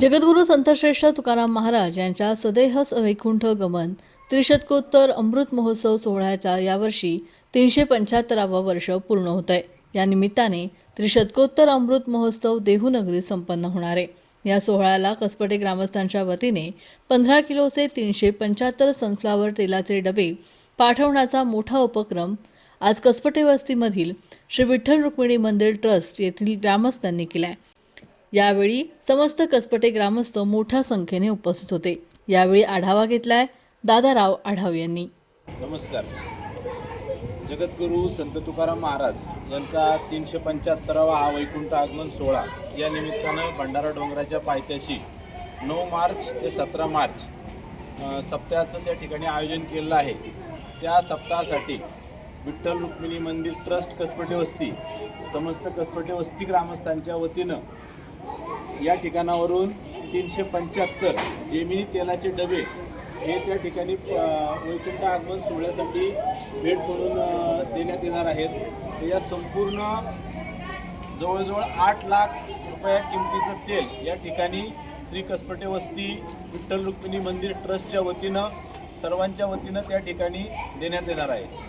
जगद्गुरू संतश्रेष्ठ तुकाराम महाराज यांच्या सदेहस वैकुंठ गमन त्रिशतकोत्तर अमृत महोत्सव सोहळ्याच्या यावर्षी तीनशे पंच्याहत्तरावं वर्ष पूर्ण होत आहे या निमित्ताने त्रिशतकोत्तर अमृत महोत्सव देहूनगरी संपन्न होणार आहे. या सोहळ्याला कसपटे ग्रामस्थांच्या वतीने पंधरा किलोचे तीनशे पंच्याहत्तर सनफ्लावर तेलाचे डबे पाठवण्याचा मोठा उपक्रम आज कसपटे वस्तीमधील श्री विठ्ठल रुक्मिणी मंदिर ट्रस्ट येथील ग्रामस्थांनी केला आहे यावेळी समस्त कसपटे ग्रामस्थ मोठ्या संख्येने उपस्थित होते. यावेळी आढावा घेतलाय दादाराव आढाव यांनी. नमस्कार. जगद्गुरू संत तुकाराम महाराज यांचा तीनशे पंच्याहत्तरावा हा वैकुंठ आगमन सोहळा या निमित्तानं भंडारा डोंगराच्या पायथ्याशी नऊ मार्च ते सतरा मार्च सप्ताहाचं त्या ठिकाणी आयोजन केलेलं आहे. त्या सप्ताहासाठी विठ्ठल रुक्मिणी मंदिर ट्रस्ट कसपटे वस्ती समस्त कसपटे वस्ती ग्रामस्थांच्या वतीनं या ठिकाणावरून तीनशे पंच्याहत्तर जेमिनी तेलाचे डबे हे त्या ठिकाणी वैकुंठ आगमन सोहळ्यासाठी भेट म्हणून देण्यात येणार आहेत. या संपूर्ण जवळजवळ आठ लाख रुपया किमतीचं तेल या ठिकाणी श्री कसपटे वस्ती विठ्ठल रुक्मिणी मंदिर ट्रस्टच्या वतीनं सर्वांच्या वतीनं त्या ठिकाणी देण्यात येणार आहे.